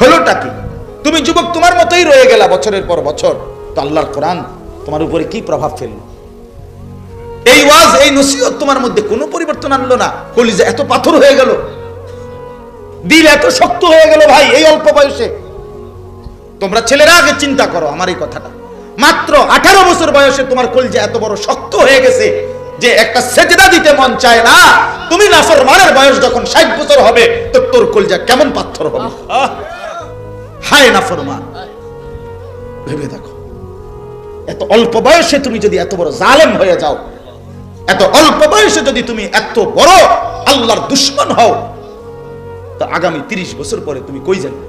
হলোটা কি? তুমি যুবক তোমার মতোই রয়ে গেলা বছরের পর বছর। তো আল্লাহর কোরআন তোমার উপরে কি প্রভাব ফেলল? এই ওয়াজ, এই নসিহত তোমার মধ্যে কোনো পরিবর্তন আনলো না? কলিজা এত পাথর হয়ে গেল। দিল এত শক্ত হয়ে গেল ভাই, এই অল্প বয়সে। তোমরা ছেলেরা আগে চিন্তা করো আমার এই কথাটা। মাত্র আঠারো বছর বয়সে তোমার কলজা এত বড় শক্ত হয়ে গেছে যে একটা সেজদা দিতে মন চায় না। তুমি নাফর মানের বয়স যখন ষাট বছর হবে, তো তোর কলজা কেমন পাথর হবে? হায় নাফরমান ভেবে দেখো। এত অল্প বয়সে তুমি যদি এত বড় জালেম হয়ে যাও, এত অল্প বয়সে যদি তুমি এত বড় আল্লাহর দুশ্মন হও, তো আগামী তিরিশ বছর পরে তুমি কই যাবে?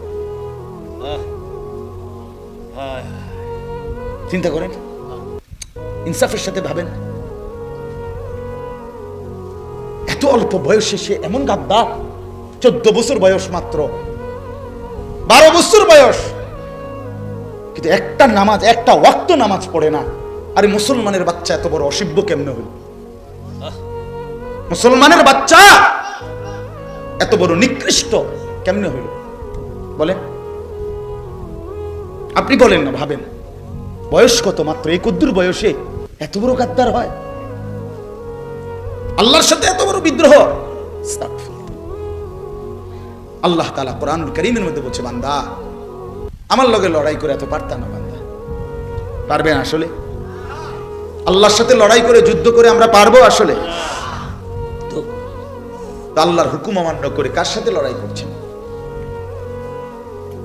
চিন্তা করেন? ইনসাফের সাথে ভাবেন। এত অল্প বয়সে সে এমন গাদ্দা চোদ্দ বছর বয়স মাত্র বছর বয়স। কিন্তু একটা নামাজ, একটা ওয়াক্ত নামাজ পড়ে না। আরে মুসলমানের বাচ্চা এত বড় অসিব্য কেমনে হইল মুসলমানের বাচ্চা এত বড় নিকৃষ্ট কেমনে হইল বলেন। আপনি বলেন না, ভাবেন। বয়স কত মাত্র? এই কদ্দুর বয়সে এত বড় গাদ্দার হয়। আল্লাহর সাথে এত বড় বিদ্রোহ। আল্লাহ তালা কোরআন করিমের মধ্যে বলছে, বান্দা, আমার লগে লড়াই করে এত পারতাম না, বান্দা। পারবেন আসলে? আল্লাহর সাথে লড়াই করে, যুদ্ধ করে আমরা পারব আসলে? তো আল্লাহর হুকুম অমান্য করে কার সাথে লড়াই করছেন?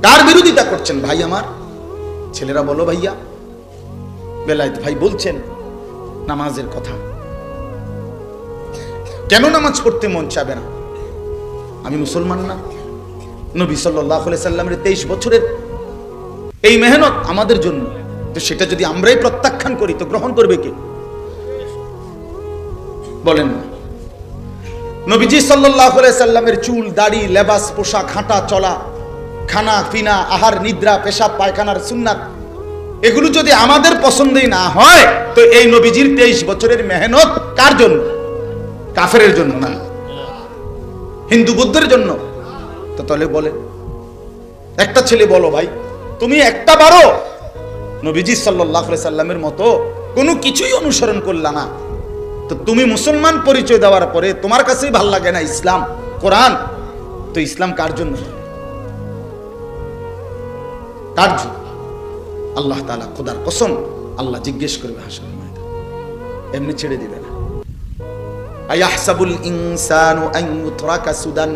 কার বিরোধিতা করছেন ভাই আমার? ছেলেরা বলো ভাইয়া। বেলায়েত ভাই বলছেন, নামাজের কথা। কেন নামাজ পড়তে মন চাবে না? আমি মুসলমান না। নবী সাল্লাহ সাল্লামের তেইশ বছরের এই মেহনত আমাদের জন্য। তো সেটা যদি আমরাই প্রত্যাখ্যান করি, তো গ্রহণ করবে কে? বলেন। নবীজি সাল্লাহ সাল্লামের চুল, দাড়ি, লেবাস, পোশাক, হাঁটা, চলা, খানা, পিনা, আহার, নিদ্রা, পেশাব, পায়খানার সুন্নাত, এগুলো যদি আমাদের পছন্দই না হয়, তো এই নবীজির তেইশ বছরের মেহনত কার জন্য? কাফের জন্য না। হিন্দু বুদ্ধের জন্য। তাহলে বলে, একটা ছেলে বলো ভাই, তুমি একটা বারো। নবীজি সাল্লাহ সাল্লামের মতো কোনো কিছুই অনুসরণ করলা না। তো তুমি মুসলমান পরিচয় দেওয়ার পরে তোমার কাছেই ভালো লাগে না ইসলাম, কোরআন? তো ইসলাম কার জন্য? কার জন্য? আল্লাহ তালা খোদার কসম, আল্লাহ জিজ্ঞেস করবে হাসান এমনি ছেড়ে দিবে না। আয়াহসাবুল ইনসানু আন ইউতরাকা সুদান।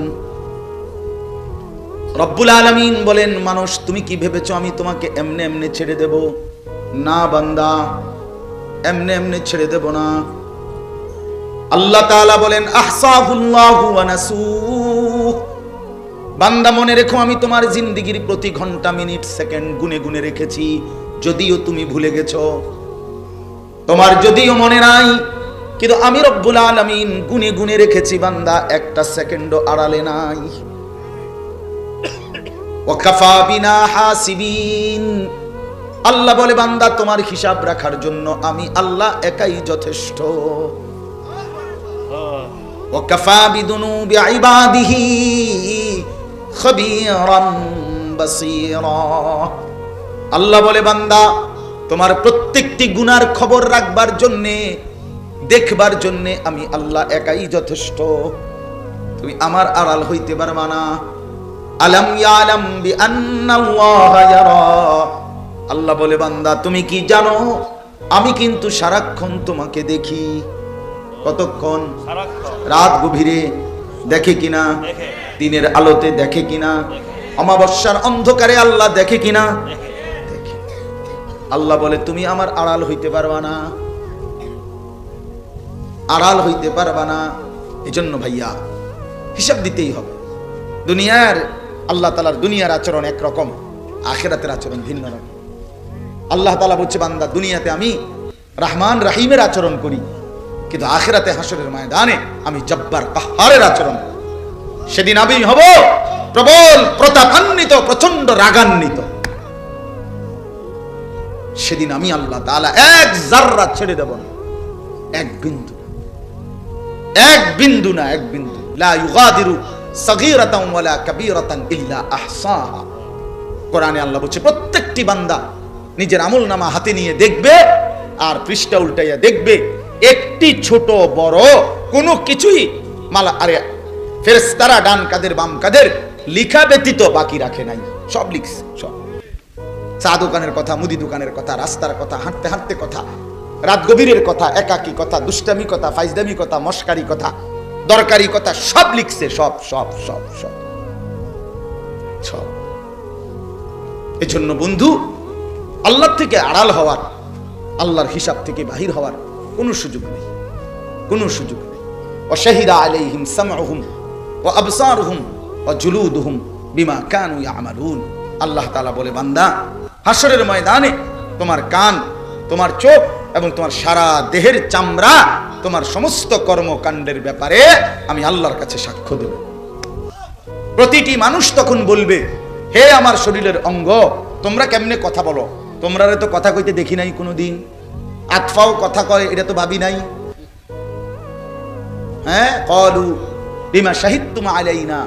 রব্বুল আলামিন বলেন, মানুষ, তুমি কি ভেবেছো আমি তোমাকে এমনে এমনে ছেড়ে দেব? না, বান্দা, এমনে এমনে ছেড়ে দেব না। আল্লাহ তাআলা বলেন, আহসাহুল্লাহু নাসুহ। বান্দা, মনে রেখো, আমি তোমার জিন্দিগির প্রতি ঘণ্টা, মিনিট, সেকেন্ড গুনে গুনে রেখেছি, যদিও তুমি ভুলে গেছো। তোমার যদিও মনে নাই, কিন্তু আমি রব্বুল আলামিন গুনে গুনে রেখেছি, বান্দা, একটা সেকেন্ডও আড়ালে নাই। আল্লাহ বলে, বান্দা, তোমার হিসাব রাখার জন্য আমি আল্লাহ একাই যথেষ্ট। আল্লাহ বলে, বান্দা, তোমার প্রত্যেকটি গুনার খবর রাখবার জন্যে, দেখবার জন্যে আমি আল্লাহ একাই যথেষ্ট। তুমি আমার আড়াল হইতে পারবা না। আলম ইয়ালাম বি আন্নাল্লাহ ইয়ারা। আল্লাহ বলে বান্দা তুমি কি জানো? আমি কিন্তু সারাক্ষণ তোমাকে দেখি। কতক্ষণ? রাত গভীরে দেখে কিনা? দিনের আলোতে দেখে কিনা? অমাবস্যার অন্ধকারে আল্লাহ দেখে কিনা? আল্লাহ বলে তুমি আমার আড়াল হইতে পারবা না। আড়াল হইতে পারবা না। এজন্য ভাইয়া হিসাব দিতেই হবে। দুনিয়ার আল্লাহ তালার দুনিয়ার আচরণ একরকম, আখেরাতের আচরণ ভিন্ন রকম। আল্লাহ তালা বলছে, বান্দা, দুনিয়াতে আমি রাহমান রাহিমের আচরণ করি, কিন্তু আখেরাতে হাসরের ময়দানে আমি জব্বার কাহারের আচরণ সেদিন আমি হব প্রবল, প্রতাপান্বিত প্রচণ্ড রাগান্বিত। সেদিন আমি আল্লাহ তালা এক জাররা ছেড়ে দেব না, এক বিন্দু। এক বিন্দু না, এক বিন্দু। লা ইউগাদিরু প্রত্যেকটি বান্দা নিজের আমল নামা হাতে নিয়ে দেখবে আর পৃষ্ঠা উল্টাইয়া দেখবে, একটি ছোট বড় কোনো কিছুই মালা আরে ফেরেস্তারা ডান কাদের, বাম কাদের লিখা ব্যতীত বাকি রাখে নাই। সব লিখছে, সব। চা দোকানের কথা, মুদি দোকানের কথা, রাস্তার কথা, হাঁটতে হাঁটতে কথা, রাত গভীরের কথা, একাকী কথা, দুষ্টামি কথা, ফাইজদামি কথা, মস্কারি কথা দরকারি কথা সব লিখছে, সব সব সব সব। সব। এজন্য বন্ধু আল্লাহ থেকে আড়াল হওয়ার, আল্লাহর হিসাব থেকে বাহির হওয়ার কোনো সুযোগ নেই। কোনো সুযোগ নেই। অশাহিদা আলাইহিম সামউহুম ওয়া আবসারুহুম ওয়া জুলুদুহুম বিমা কানু ইয়ামালুন। আল্লাহ তাআলা বলে, বান্দা হাসরের ময়দানে তোমার কান, তোমার চোখ এবং তোমার সারা দেহের চামড়া তোমার সমস্ত কর্মকাণ্ডের ব্যাপারে আমি আল্লাহর কাছে সাক্ষ্য দেব। প্রতিটি মানুষ তখন বলবে, হে আমার শরীরের অঙ্গ, তোমরা কেমনে কথা বলো? তোমরা তো কথা কইতে দেখি নাই কোনোদিন। আতফাও কথা কয়, এটা তো ভাবি নাই। হ্যাঁ কলু, বিমা সাহিত্যম আলাইনা?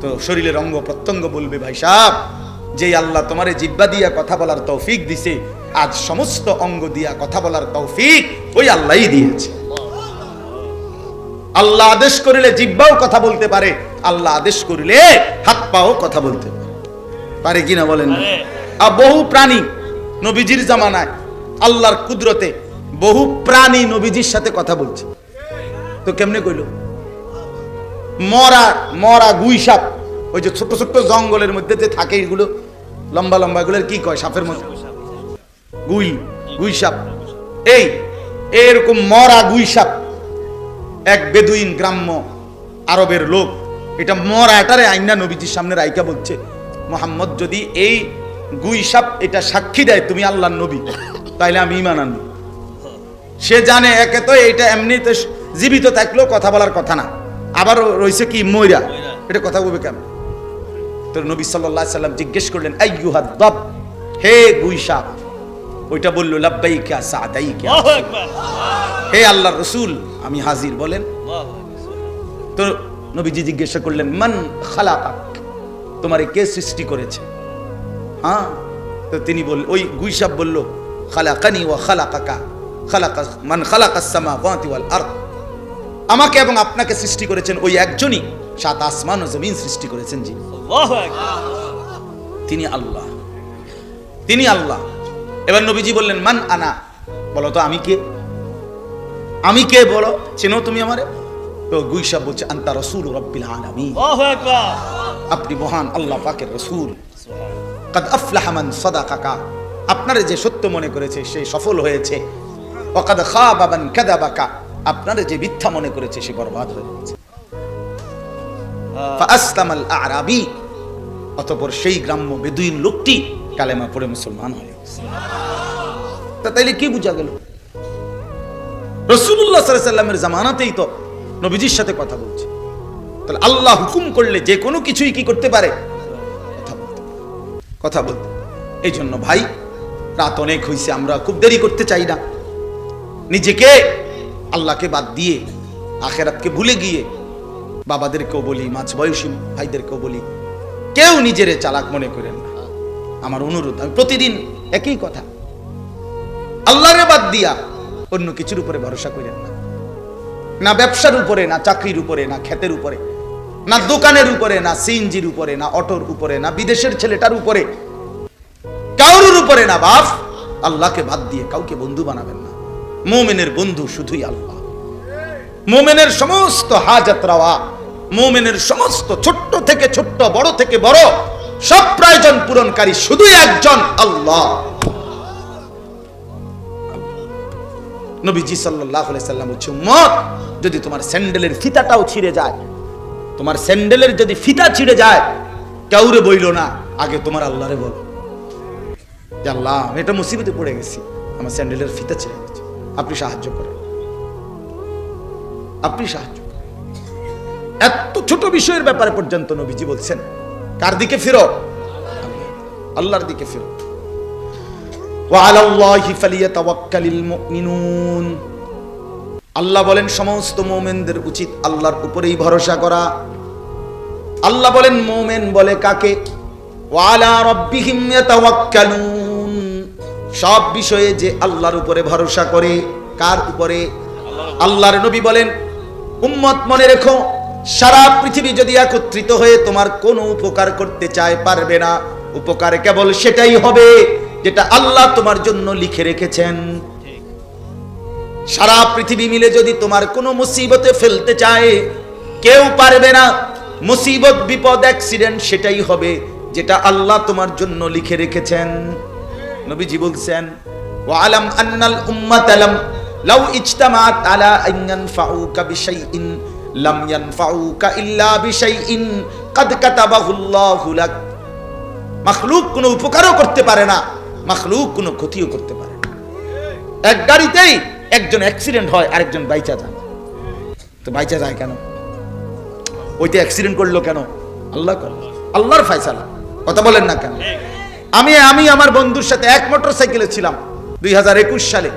তো শরীরের অঙ্গ প্রত্যঙ্গ বলবে, ভাই সাহ যে আল্লাহ তোমারে জিব্বা দিয়া কথা বলার তৌফিক দিছে আজ সমস্ত অঙ্গ দিয়া কথা বলার তৌফিক ওই আল্লাহই দিয়েছে। আল্লাহ আদেশ করিলে জিব্বাও কথা বলতে পারে আল্লাহ আদেশ করিলে হাত পাও কথা বলতে পারে। পারে কিনা বলেন? আর বহু প্রাণী নবীজির জামানায় আল্লাহর কুদরতে বহু প্রাণী নবীজির সাথে কথা বলছে। তো কেমনে কইল? মরা মরা গুই সাপ ওই যে ছোট ছোট জঙ্গলের মধ্যে যে থাকে এগুলো লম্বা লম্বা এগুলোর কি কয় সাপের মধ্যে গুই গুই সাপ। এই, এরকম মরা গুই সাপ। এক বেদুইন গ্রাম্য আরবের লোক। এটা মরা, এটারে আইনা নবীজির সামনে রাইকা বলছে, মোহাম্মদ, যদি এই গুই সাপ এটা সাক্ষী দেয় তুমি আল্লাহর নবী, তাইলে আমি ইমান আনব। সে জানে, একে তো এইটা এমনিতে জীবিত থাকলেও কথা বলার কথা না। আবার রয়েছে কি, ময়রা। এটা কথা বলবে কেন তো নবী সাল্লাহ সাল্লাম জিজ্ঞেস করলেন আইয়ুহাদ দব? হে গুইসা ওইটা বলল লাব্বাইকা সাদাইকা। হে আল্লাহ রসুল আমি হাজির বলেন। তো নবীজি জিজ্ঞাসা করলেন মান খালাকাক? তোমারে কে সৃষ্টি করেছে? হ্যাঁ? তো তিনি বল ওই গুইসাব বলল খালাকানি ওয়া খালাকাকা। খালাকা মান খালাকাস সামাওয়াতি ওয়াল আরদ। আমাকে এবং আপনাকে সৃষ্টি করেছেন ওই একজনই। সাত আসমান ও জমিন সৃষ্টি করেছেন আকবার। তিনি আল্লাহ। তিনি আল্লাহ। এবার নবীজি বললেন মান আনা? বলো তো আমি কে? আমি কে? বলো চেনো তুমি আমারে? তো গুইসাব বলছে আন্তা রসুল রব্বিল আলামিন। আপনি মহান আল্লাহ পাকের রসুল। কাদ আফলাহা মান সাদাকাকা। আপনারে যে সত্য মনে করেছে সে সফল হয়েছে। ওয়াকাদ খাবা মান কাদাবাকা। আপনারে যে মিথ্যা মনে করেছে সে বরবাদ হয়ে গেছে। ফাআসলামাল আরাবি অতঃপর সেই গ্রাম্য বেদুইন লোকটি কালেমা পড়ে মুসলমান হয়ে গেছে। তা তাইলে কি বোঝা গেল? রসুল্লাহ সাল্লামের জামানাতেই তো নবীজির সাথে কথা বলছে। তাহলে আল্লাহ হুকুম করলে যে কোনো কিছুই কি করতে পারে? কথা বলতে। কথা বলতে। এই জন্য ভাই রাত অনেক হয়েছে আমরা খুব দেরি করতে চাই না। নিজেকে আল্লাহকে বাদ দিয়ে আখেরাতকে ভুলে গিয়ে বাবাদেরকেও বলি, মাঝ বয়সী ভাইদেরকেও বলি, কেউ নিজের চালাক মনে করেন না। আমার অনুরোধ, আমি প্রতিদিন একই কথা। আল্লাহরে বাদ দিয়া অন্য কিছুর উপরে ভরসা করেন না। না ব্যবসার উপরে, না চাকরির উপরে, না ক্ষেতের উপরে, না দোকানের উপরে, না সিএনজির উপরে, না অটোর উপরে, না বিদেশের ছেলেটার উপরে কাউরুর উপরে না বাপ, আল্লাহকে বাদ দিয়ে কাউকে বন্ধু বানাবেন না। মোমেনের বন্ধু শুধুই আল্লাহ। মোমেনের সমস্ত হাজাত রাওয়া, মোমেনের সমস্ত ছোট্ট থেকে ছোট্ট, বড় থেকে বড়, সব প্রয়োজন পূরণকারী শুধুই একজন আল্লাহ। নবীজি সাল্লাহ সাল্লাম বলছে মত যদি তোমার স্যান্ডেলের ফিতাটাও ছিঁড়ে যায়, তোমার স্যান্ডেলের যদি ফিতা ছিঁড়ে যায়, কাউরে বইল না, আগে তোমার আল্লাহরে বলো। আল্লাহ, আমি এটা মুসিবতে পড়ে গেছি, আমার স্যান্ডেলের ফিতা ছিঁড়ে আপনি সাহায্য করেন। আপনি সাহায্য করেন। এত ছোট বিষয়ের ব্যাপারে পর্যন্ত নবীজি বলছেন, কার দিকে ফিরো? আল্লাহর দিকে ফিরো। আল্লাহ বলেন, সমস্ত মোমেনদের উচিত আল্লাহর উপরেই ভরসা করা। আল্লাহ বলেন, মোমেন বলে কাকে? ওয়ালা রব্বিহিম ইয়াতাওয়াক্কালুন। সব বিষয়ে যে আল্লাহর উপরে ভরসা করে, কার উপরে? আল্লাহর নবী বলেন, উম্মত মনে রেখো, সারা পৃথিবী যদি একত্রিত হয়ে তোমার কোনো উপকার করতে চায়, পারবে না। উপকার কেবল সেটাই হবে যেটা আল্লাহ তোমার জন্য লিখে রেখেছেন। সারা পৃথিবী মিলে যদি তোমার কোনো মুসিবতে ফেলতে চায়, কেউ পারবে না। মুসিবত, বিপদ, অ্যাক্সিডেন্ট, সেটাই হবে যেটা আল্লাহ তোমার জন্য লিখে রেখেছেন। নবীজি বলছেন আন্নাল লাউ লাম ইল্লা কাদ কোনো উপকারও করতে পারে না কোনো ক্ষতিও করতে পারে না। এক গাড়িতেই একজন অ্যাক্সিডেন্ট হয়, আরেকজন বাইচা যায়। তো বাইচা যায় কেন? ওইটা অ্যাক্সিডেন্ট করল কেন? আল্লাহ করল আল্লাহর ফায়সালা। কথা বলেন না কেন? আমি আমি আমার বন্ধুর সাথে এক মোটর সাইকেলে ছিলাম দুই হাজার একুশ সালে।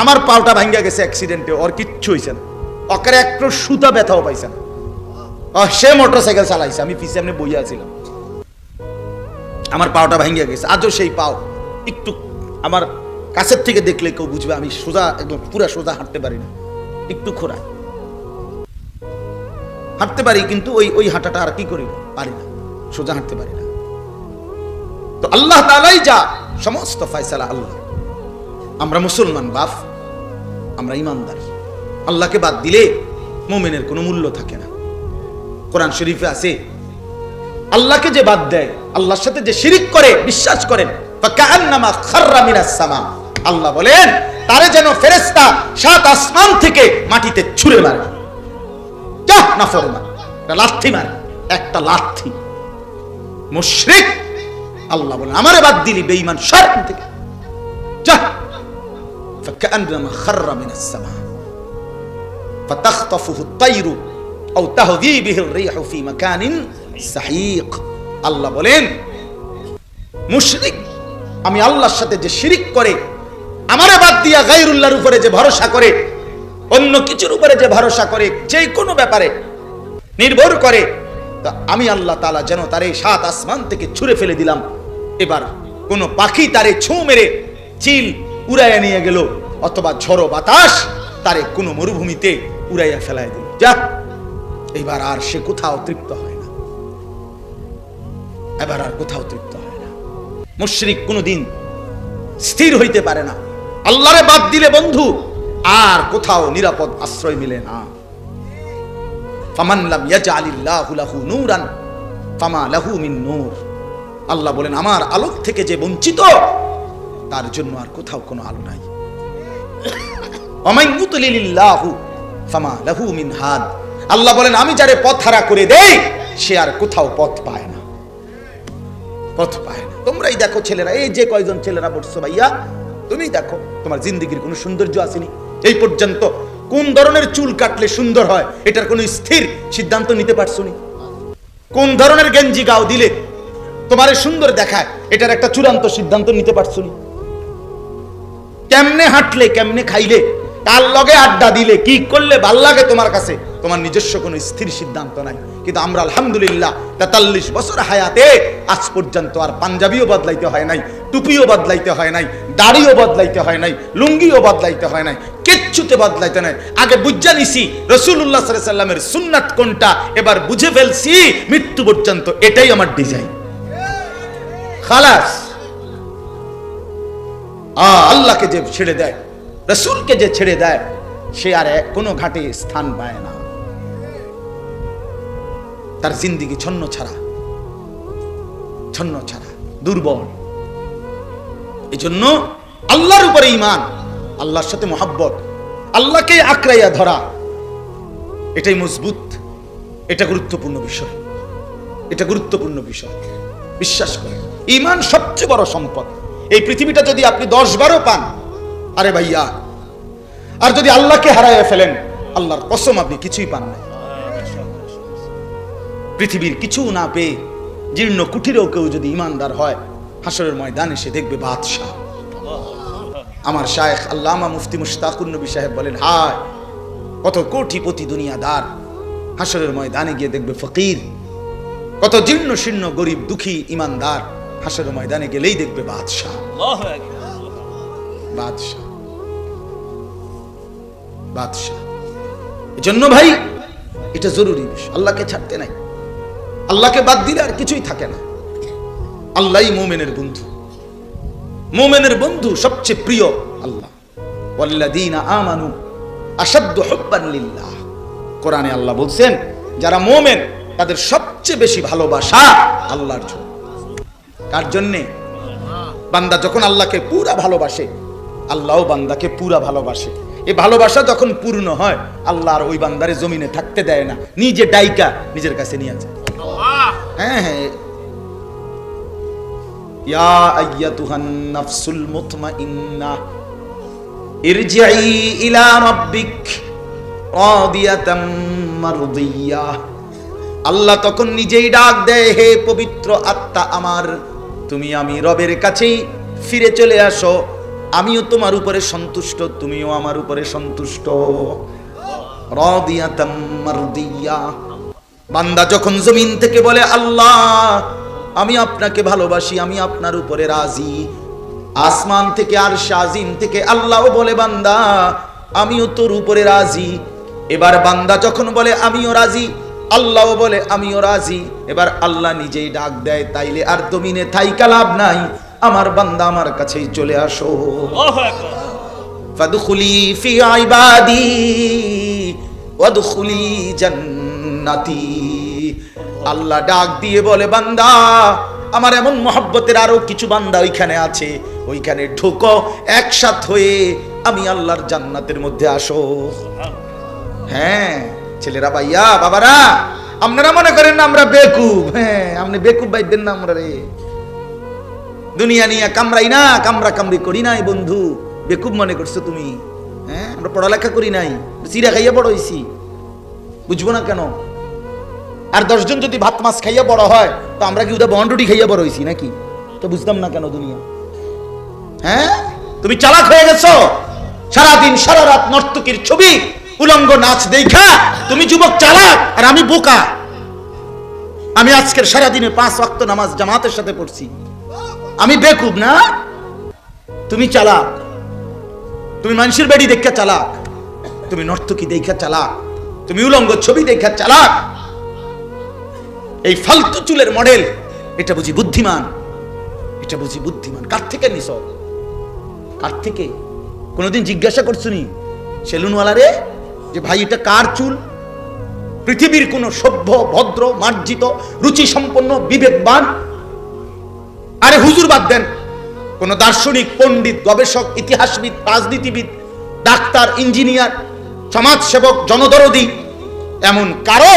আমার পাওটা ভাঙ্গা গেছে অ্যাক্সিডেন্টে ওর কিচ্ছু হয়েছে না। ওকে একটু সুতা ব্যথাও পাইছে না। সে মোটর সাইকেল চালাইছে, আমি পিছিয়ে এমনি বইয়া ছিলাম। আমার পাওটা ভাঙ্গা গেছে, আজও সেই পাও। একটু আমার কাছের থেকে দেখলে কেউ বুঝবে, আমি সোজা একদম পুরা সোজা হাঁটতে পারি না। একটু খোরা হাঁটতে পারি, কিন্তু ওই ওই হাঁটাটা আর কি করি? পারি না। সোজা হাঁটতে পারি না। তো আল্লাহ তালাই যা, সমস্ত ফয়সালা আল্লাহ। আমরা মুসলমান বাপ, আমরা ইমানদার। আল্লাহকে বাদ দিলে মোমেনের কোনো মূল্য থাকে না। কোরআন শরীফে আছে, আল্লাহকে যে বাদ দেয়, আল্লাহর সাথে যে শিরিক করে, বিশ্বাস করেন আল্লাহ বলেন, তারে যেন ফেরেশতা সাত আসমান থেকে মাটিতে ছুঁড়ে মারে। না ফরমান লাথি মারে, একটা লাথি। মুশরিক আল্লাহ বলেন আমারে বাদ দিলি বেঈমান সর থেকে যা فكأنما خر من السماء فتخطفه الطير أو تهوي به الريح في مكان سحيق আল্লাহ বলেন মুশরিক আমি আল্লাহর সাথে যে শিরিক করে আমারে বাদ দিয়া গায়রুল্লাহর উপরে যে ভরসা করে অন্য কিছুর উপরে যে ভরসা করে যে কোনো ব্যাপারে নির্ভর করে তা আমি আল্লাহ তাআলা যেন তারে সাত আসমান থেকে ছুঁড়ে ফেলে দিলাম এবার কোন পাখি তারে ছু মেরে চিল উড়াইয়া নিয়ে গেল, অথবা ঝড়ো বাতাস তারে কোনো মরুভূমিতে উড়াইয়া ফেলায় দিল। যা এবার আর সে কোথাও তৃপ্ত হয় না। এবার আর কোথাও তৃপ্ত হয় না। মুশরিক কোনোদিন স্থির হইতে পারে না। আল্লাহরে বাদ দিলে বন্ধু, আর কোথাও নিরাপদ আশ্রয় মিলে না। ফামান লাম ইয়াজআলিল্লাহু লাহু নূরান, ফামা লাহু মিন নূর। আল্লাহ বলেন, আমার আলোক থেকে যে বঞ্চিত, তার জন্য আর কোথাও কোনো আলো নাই। আল্লাহ বলেন, আমি যারে পথ হারা করে দেই, সে আর কোথাও পথ পায় না। পথ পায় না। তোমরাই দেখো ছেলেরা, এই যে কয়জন ছেলেরা বসছো ভাইয়া তুমি দেখো, তোমার জিন্দগির কোনো সৌন্দর্য আসেনি। এই পর্যন্ত কোন ধরনের চুল কাটলে সুন্দর হয়, এটার কোনো স্থির সিদ্ধান্ত নিতে পারছ কোন ধরনের গেঞ্জি গাও দিলে তোমারে সুন্দর দেখায়, এটার একটা চূড়ান্ত সিদ্ধান্ত নিতে পারছ নি? কেমনে হাঁটলে, কেমনে খাইলে কার লগে আড্ডা দিলে, কি করলে ভালো লাগে তোমার কাছে? তোমার নিজস্ব কোনো স্থির সিদ্ধান্ত নাই। কিন্তু আমরা আলহামদুলিল্লাহ তেতাল্লিশ বছর হায়াতে আজ পর্যন্ত আর পাঞ্জাবিও বদলাইতে হয় নাই, টুপিও বদলাইতে হয় নাই, দাড়িও বদলাইতে হয় নাই, লুঙ্গিও বদলাইতে হয় নাই, কিচ্ছুতে বদলাইতে নাই। আগে বুঝা নিছি রসুল্লাহ সাল্লামের সুন্নাত কোনটা, এবার বুঝে ফেলছি, মৃত্যু পর্যন্ত এটাই আমার ডিজাইন। খালাস। আল্লাহকে যে ছেড়ে দেয়, রসুলকে যে ছেড়ে দেয়, সে আর কোনো ঘাটে স্থান পায় না। তার জিন্দিগি ছন্ন ছাড়া ছন্ন ছাড়া, দুর্বল। এই জন্য আল্লাহর উপরে ইমান আল্লাহর সাথে মোহাব্বত, আল্লাহকে আঁকড়াইয়া ধরা, এটাই মজবুত, এটা গুরুত্বপূর্ণ বিষয়। এটা গুরুত্বপূর্ণ বিষয়। বিশ্বাস করে ইমান সবচেয়ে বড় সম্পদ। এই পৃথিবীটা যদি আপনি দশ বারো পান, আরে ভাইয়া, আর যদি আল্লাহকে হারাইয়া ফেলেন, আল্লাহর কসম আপনি কিছুই পান না পৃথিবীর কিছু না পেয়ে জীর্ণ কুঠিরেও কেউ যদি ইমানদার হয়, হাসরের ময়দানে সে দেখবে বাদশাহ। আমার শায়েখ আল্লামা মুফতি মুশতাকুর নবী সাহেব বলেন, হায়, কত কোটিপতি দুনিয়াদার। হাসরের ময়দানে গিয়ে দেখবে ফকির, কত জীর্ণ শীর্ণ গরিব দুঃখী ইমানদার। হাসের ময়দানে গেলেই দেখবে বাদশাহ। বাদশাহ। বাদশাহ। এজন্য ভাই এটা জরুরি বিষয়। আল্লাহকে ছাড়তে নাই। আল্লাহকে বাদ দিলে আর কিছুই থাকে না। আল্লাহই মোমেনের বন্ধু। মোমেনের বন্ধু সবচেয়ে প্রিয় আল্লাহ। ওয়াল্লাযীনা আমানু আশাদ্দু হুব্বান লিল্লাহ। কোরআনে আল্লাহ বলছেন যারা মোমেন তাদের সবচেয়ে বেশি ভালোবাসা আল্লাহর জন্য। কার জন্যে? বান্দা যখন আল্লাহকে পুরা ভালোবাসে, আল্লাহও বান্দাকে পুরা ভালোবাসে। এই ভালোবাসা যখন পূর্ণ হয়, আল্লাহ আর ওই বান্দারে জমিনে থাকতে দেয় না। নিজে ডাইকা নিজের কাছে নিয়ে যায়। হ্যাঁ হ্যাঁ। আল্লাহ তখন নিজেই ডাক দেয়, হে পবিত্র আত্মা আমার। তুমি আমি রবের কাছেই ফিরে চলে আসো। আমিও তোমার উপরে সন্তুষ্ট, তুমিও আমার উপরে সন্তুষ্ট। বান্দা যখন জমিন থেকে বলে, আল্লাহ, আমি আপনাকে ভালোবাসি, আমি আপনার উপরে রাজি। আসমান থেকে আর শাজিম থেকে আল্লাহ বলে, বান্দা, আমিও তোর উপরে রাজি। এবার বান্দা যখন বলে, আমিও রাজি আল্লাহ বলে আমিও রাজি। এবার আল্লাহ নিজেই ডাক দেয় তাইলে আর জমিনে থাইকা লাভ নাই। আমার বান্দা আমার কাছেই চলে আসো। ফাদখুলি ফি ইবাদি ওয়াদখুলি জান্নাতি। আল্লাহ ডাক দিয়ে বলে বান্দা আমার এমন মহব্বতের আরও কিছু বান্দা ওইখানে আছে। ওইখানে ঢোকো একসাথ হয়ে আমি আল্লাহর জান্নাতের মধ্যে আসো। হ্যাঁ। ছেলেরা ভাইয়া, বাবারা, আপনারা মনে করেন না আমরা বেকুব? হ্যাঁ আপনি বেকুব বাইবেন না আমরা রে। দুনিয়া নিয়ে কামড়াই না, কামড়া কামড়ি করি নাই বন্ধু। বেকুব মনে করছ তুমি? হ্যাঁ আমরা পড়ালেখা করি নাই চিরা খাইয়া বড় হয়েছি বুঝব না কেন? আর দশজন যদি ভাত মাছ খাইয়া বড় হয়, তো আমরা কি ওদের বন্ডুটি খাইয়া বড় হয়েছি নাকি? তো বুঝতাম না কেন দুনিয়া। হ্যাঁ তুমি চালাক হয়ে গেছো। সারাদিন সারা রাত নর্তকীর ছবি উলঙ্গ নাচ দেখা। তুমি যুবক চালাক, আর আমি বোকা। আমি আজকের সারাদিনে পাঁচ ওয়াক্ত নামাজ জামাতের সাথে পড়ছি। আমি বেকুব না? তুমি চালাক। তুমি মানুষের বাড়ি দেখা চালাক। তুমি নর্তকী দেখা চালাক। তুমি উলঙ্গ ছবি দেখা চালাক। এই ফালতু চুলের মডেল, এটা বুঝি বুদ্ধিমান? এটা বুঝি বুদ্ধিমান। কার থেকে নিস কার থেকে? কোনোদিন জিজ্ঞাসা করছ নি? সেলুনওয়ালা রে? যে ভাই, এটা কার চুল? পৃথিবীর কোন সভ্য, ভদ্র, মার্জিত রুচি সম্পন্ন বিবেকবান? আরে হুজুর বাদ দেন। কোন দার্শনিক, পণ্ডিত, গবেষক, ইতিহাসবিদ, রাজনীতিবিদ, ডাক্তার, ইঞ্জিনিয়ার, সমাজসেবক, জনদরদি, এমন কারও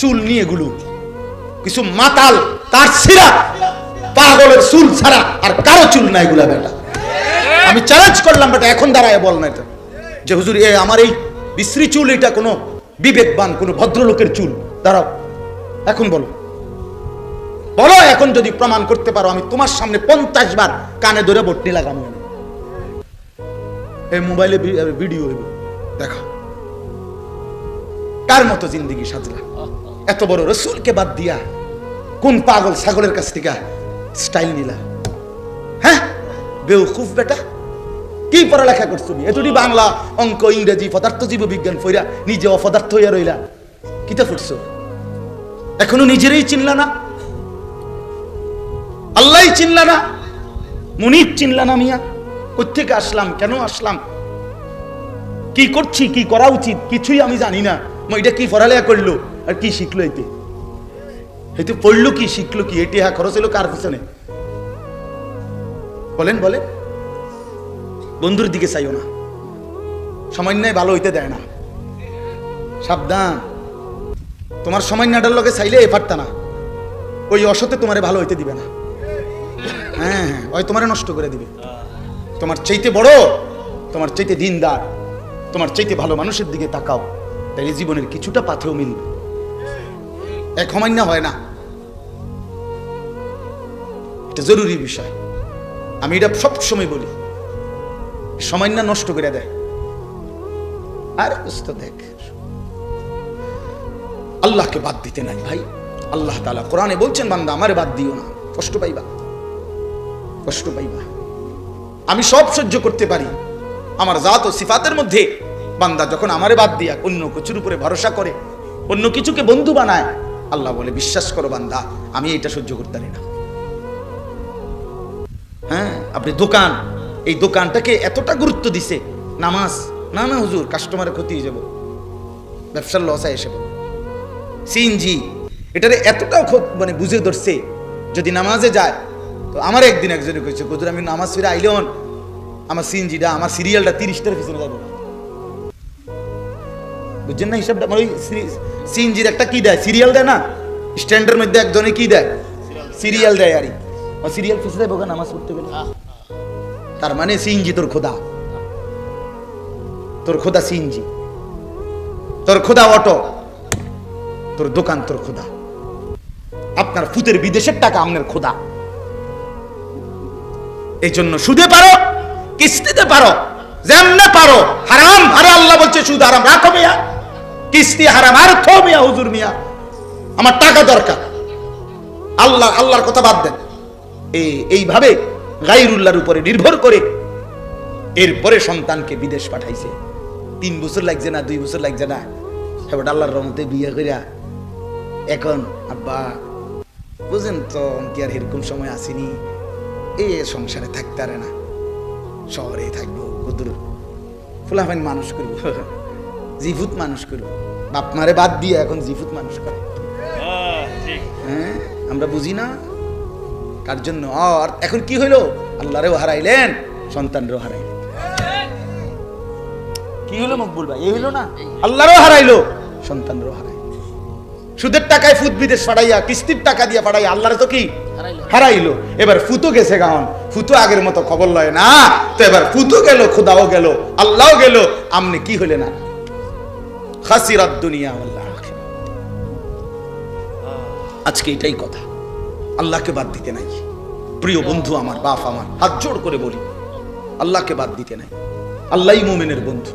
চুল নিয়ে গুলো। কিছু মাতাল, তার সিরা পাগলের চুল ছাড়া আর কারও চুল নাই গুলা বেটা। আমি চ্যালেঞ্জ করলাম বেটা এখন দাঁড়ায় বল না এটা। যে হুজুর, এ আমার এই বিশ্রী চুল, এটা কোনো বিবেকবান, কোনো ভদ্রলোকের চুল। দাঁড়াও, এখন বলো। বলো, এখন যদি প্রমাণ করতে পারো, আমি তোমার সামনে পঞ্চাশ বার কানে ধরে বটনি লাগানো এই মোবাইলে ভিডিও হইব। দেখা। কার মতো জিন্দিগি সাজলা? এত বড় রসুলকে বাদ দিয়া কোন পাগল ছাগলের কাছ থেকে স্টাইল নিলা? হ্যাঁ? বেউকুফ বেটা। কি পড়ালেখা করছ তুমি? এতটি বাংলা অঙ্ক, ইংরেজি, পদার্থ জীব বিজ্ঞান ফইরা নিজে অপদার্থ হইয়া রইলা। কিতা ফুটছো? এখনও নিজেরই চিনলা না? আল্লাহ চিনলা না? মুনিব চিনলা না মিয়া? কোথেকে আসলাম? কেন আসলাম? কি করছি? কি করা উচিত? কিছুই আমি জানি না। এটা কি পড়ালেখা করল? আর কি শিখলো এতে? এতে পড়ল কি, শিখলো কি? এটি হ্যাঁ খরচ হলো কার পিছনে? বলেন বলেন। বন্ধুর দিকে চাইও না। সামান্যায় ভালো হইতে দেয় না। সাবধান। তোমার সামান্যটার লগে চাইলে এ পারতা না। ওই অসতে তোমারে ভালো হইতে দিবে না। হ্যাঁ হ্যাঁ ওই তোমারে নষ্ট করে দিবে। তোমার চাইতে বড়, তোমার চাইতে দিনদার, তোমার চাইতে ভালো মানুষের দিকে তাকাও। তাইলে জীবনের কিছুটা পাথেও মিলবে। এক সমান্য হয় না। এটা জরুরি বিষয়। আমি এটা সব সময় বলি। সামান্য নষ্ট করে দেয়। আর দেখ। আল্লাহকে বাদ দিতে নাই ভাই। আল্লাহ তালা কোরআনে বলছেন, বান্দা, আমারে বাদ দিও না। কষ্ট পাইবা। কষ্ট পাইবা। আমি সব সহ্য করতে পারি। আমার জাত ও সিফাতের মধ্যে বান্দা যখন আমারে বাদ দিয়া অন্য কিছুর উপরে ভরসা করে, অন্য কিছুকে বন্ধু বানায়, আল্লাহ বলে, বিশ্বাস করো বান্দা, আমি এটা সহ্য করতে পারি না। হ্যাঁ আপনি দোকান এই দোকানটাকে এতটা গুরুত্ব দিছে নামাজ। না না হুজুর কাস্টমারের ক্ষতি হয়ে যাব। ব্যবসার লস এসে সিএনজি এটারে এতটাও খুব মানে বুঝে ধরছে যদি নামাজে যায় তো আমার একদিন একজনে কইছে হুজুর আমি নামাজ ফিরে আইলেন আমার সিএনজিটা আমার সিরিয়ালটা তিরিশটার পিছনে যাব বুঝছেন না হিসাবটা? আমার ওই সিএনজির একটা কি দেয়? সিরিয়াল দেয় না? স্ট্যান্ডের মধ্যে একজনে কি দেয়? সিরিয়াল দেয়। আরই সিরিয়াল পিছনে কেন? নামাজ পড়তে গেলে। তার মানে সিএনজি তোর খোদা। তোর খোদা সিএনজি তোর খোদা অটো। তোর দোকান তোর খোদা। আপনার ফুতের বিদেশের টাকা আপনার খোদা। এই জন্য সুদে পারো, কিস্তিতে পারো, যেমনে পারো, হারাম, আরে আল্লাহ বলছে সুদ হারাম রাখো মিয়া। কিস্তি হারাম আর থো মিয়া, হুজুর মিয়া। আমার টাকা দরকার। আল্লাহ, আল্লাহর কথা বাদ দেন। এই এইভাবে গাইরুল্লাহর উপরে নির্ভর করে এরপরে সন্তানকে বিদেশ পাঠাইছে। তিন বছর লাগছে না দুই বছর লাগছে না। এবার আল্লাহর রহমতে বিয়ে করিয়া এখন আব্বা বুঝেন তো কি আর এরকম সময় আসেনি। এ সংসারে থাকতে পারে না। শহরে থাকব কুদুর ফুলাফাইন মানুষ করব। জিফুত মানুষ করব। বাপ মারে বাদ দিয়ে এখন জিফুত মানুষ করে। হ্যাঁ, হ্যাঁ আমরা বুঝি না? কার জন্য? আর এখন কি হইল? আল্লাহরেও হারাইলেন সন্তানরেও হারাইলেন। কি হলো মকবুল ভাই? এই হইল না? আল্লাহরও হারাইলো সন্তানরেও হারাই সুদের টাকায় ফুত বিদেশ পাঠাইয়া কিস্তির টাকা দিয়া পাঠাইয়া আল্লাহরে তো কি? হারাইলো। এবার ফুতো গেছে গাহন ফুতো আগের মতো খবর লয় না। তো এবার ফুতো গেল খোদাও গেল আল্লাহও গেল। আমনে কি হইলে না? খাসিরাত দুনিয়া আল্লাহ আজকে এটাই কথা। আল্লাহকে বাদ দিতে নাই। প্রিয় বন্ধু, আমার বাপ, আমার হাত জোড় করে বলি, আল্লাহকে বাদ দিতে নাই। আল্লাহই মোমেনের বন্ধু।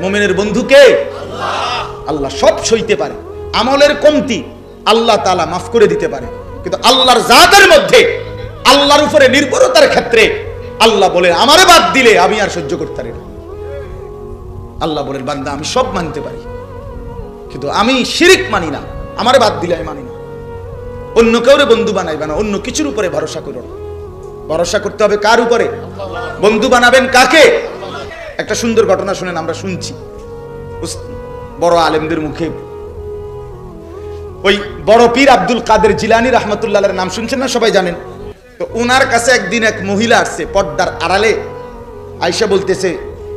মোমেনের বন্ধু কে? আল্লাহ। সব সইতে পারে। আমলের কমতি আল্লাহ তালা মাফ করে দিতে পারে। কিন্তু আল্লাহর জাতের মধ্যে, আল্লাহর উপরে নির্ভরতার ক্ষেত্রে আল্লাহ বলে, আমারে বাদ দিলে আমি আর সহ্য করতে পারি না। আল্লাহ বলেন, বান্দা, আমি সব মানতে পারি। কিন্তু আমি শিরিক মানি না। আমারে বাদ দিলে আমি মানি না। অন্য কাউরে বন্ধু বানাইবে না, অন্য কিছুর উপরে ভরসা করো না। ভরসা করতে হবে কার উপরে? বন্ধু বানাবেন কাকে? একটা সুন্দর ঘটনা শুনেন, আমরা শুনছি। বড় আলেমদের মুখে। ওই বড় পীর আব্দুল কাদের জিলানি রহমতুল্লাহের নাম শুনছেন না সবাই জানেন? তো ওনার কাছে একদিন এক মহিলা আসছে পর্দার আড়ালে। আয়সা বলতেছে,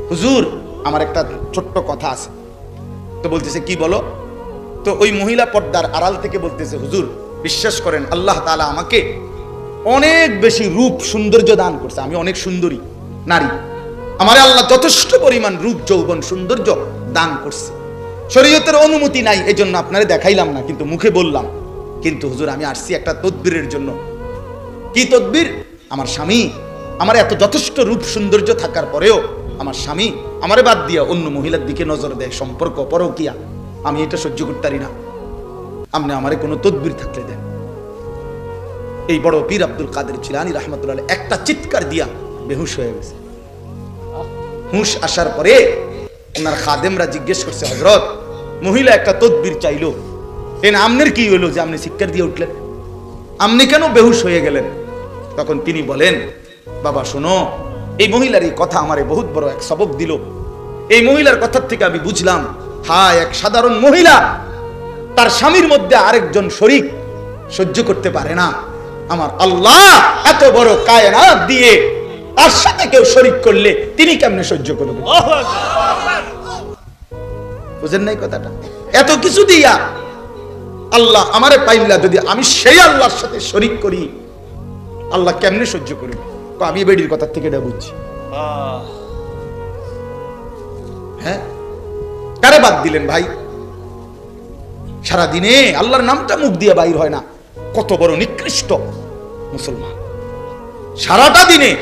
হুজুর, আমার একটা ছোট্ট কথা আছে। তো বলতেছে, কি বলো? তো ওই মহিলা পর্দার আড়াল থেকে বলতেছে, হুজুর বিশ্বাস করেন, আল্লাহ তাআলা আমাকে অনেক বেশি রূপ সৌন্দর্য দান করছে। আমি অনেক সুন্দরী, নারী। আমার আল্লাহ যথেষ্ট পরিমাণ রূপ, যৌবন, সৌন্দর্য দান করছে। শরীয়তের অনুমতি নাই এই জন্য আপনারে দেখাইলাম না, কিন্তু মুখে বললাম। কিন্তু হুজুর, আমি আসছি একটা তদবিরের জন্য। কি তদবির? আমার স্বামী। আমার এত যথেষ্ট রূপ, সৌন্দর্য থাকার পরেও আমার স্বামী আমারে বাদ দিয়া অন্য মহিলার দিকে নজর দেয়, সম্পর্ক পরকিয়া। আমি এটা সহ্য করতে পারি না। আপনি আমারে কোনো তদবির থাকলে দেন। এই বড় পীর আব্দুল কাদের চিলানি রহমতুল্লাহ একটা চিৎকার দিয়া বেহুশ হয়ে গেছে। হুঁশ আসার পরে ওনার খাদেমরা জিজ্ঞেস করছে হজরত মহিলা একটা তদবির চাইলো। এন আমনের কি হলো যে আপনি চিৎকার দিয়ে উঠলেন? আপনি কেন বেহুশ হয়ে গেলেন? তখন তিনি বলেন, বাবা, শোনো, এই মহিলার এই কথা আমারে বহুত বড় এক সবক দিল। এই মহিলার কথার থেকে আমি বুঝলাম হ্যাঁ এক সাধারণ মহিলা তার স্বামীর মধ্যে আরেকজন শরিক সহ্য করতে পারে না। আমার আল্লাহ এত বড় কায়নাত দিয়ে তার সাথে কেউ শরিক করলে তিনি কেমনে সহ্য করবে? আল্লাহু আকবার। বুঝেন নাই কথাটা? এত কিছু দিয়া আল্লাহ আমারে পাইলা যদি আমি সেই আল্লাহর সাথে শরিক করি আল্লাহ কেমনে সহ্য করবে? তো আমি বেডির কথার থেকে এটা বুঝছি। হ্যাঁ? কারে বাদ দিলেন ভাই? সারা দিনে আল্লাহর নামটা মুখ দিয়ে বাইর হয় না। কত বড় নিকৃষ্ট মুসলমান। সারাটা দিনে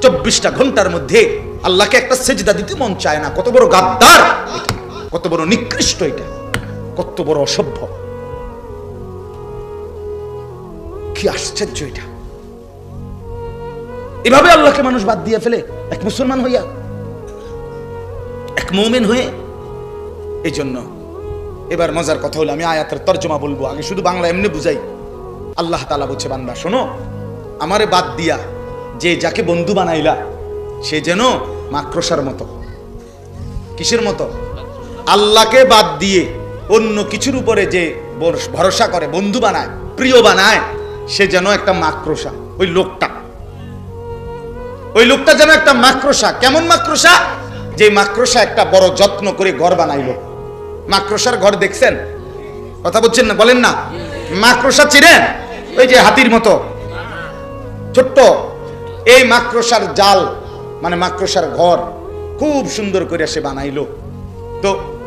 চব্বিশটা ঘণ্টার মধ্যে আল্লাহকে একটা সেজদা দিতে মন চায় না। কত বড় গাদ্দার কত বড় নিকৃষ্ট এটা। কত বড় অসভ্য। কি আশ্চর্য এটা। এভাবে আল্লাহকে মানুষ বাদ দিয়ে ফেলে এক মুসলমান হইয়া, এক মৌমেন হয়ে এই জন্য এবার মজার কথা হলো, আমি আয়াতের তর্জমা বলব আগে, শুধু বাংলা এমনি বুঝাই। আল্লাহ তালা বলছে, বান্দা, শোনো, আমারে বাদ দিয়া যে যাকে বন্ধু বানাইলা, সে যেন মাক্রসার মতো। কিসের মতো? আল্লাহকে বাদ দিয়ে অন্য কিছুর উপরে যে ভরসা করে, বন্ধু বানায়, প্রিয় বানায়, সে যেন একটা মাক্রসা ওই লোকটা। ওই লোকটা যেন একটা মাক্রসা কেমন মাক্রসা যে মাক্রসা একটা বড় যত্ন করে ঘর বানাইলো। মাক্রসার ঘর দেখছেন? কথা বলছেন না, বলেন না। মাকড়সা চিনেন? ওই যে হাতির মতো। ছোট্ট। এই মাকড়সার জাল মানে মাকড়সার ঘর, খুব সুন্দর করে সে বানাইলো। তো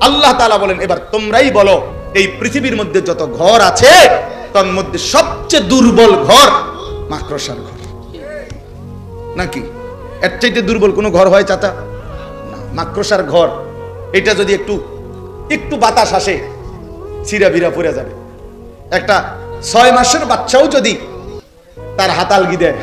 আল্লাহ তালা বলেন, এবার তোমরাই বলো, এই পৃথিবীর মধ্যে যত ঘর আছে, তার মধ্যে সবচেয়ে দুর্বল ঘর মাকড়সার ঘর। নাকি? এর চাইতে দুর্বল কোনো ঘর হয় চাচা? না মাক্রসার ঘর। এটা যদি একটু একটু বাতাস আসে চিরা বিরা পড়ে যাবে। একটা ছয় মাসের বাচ্চাও যদি তার হাতাল দেয়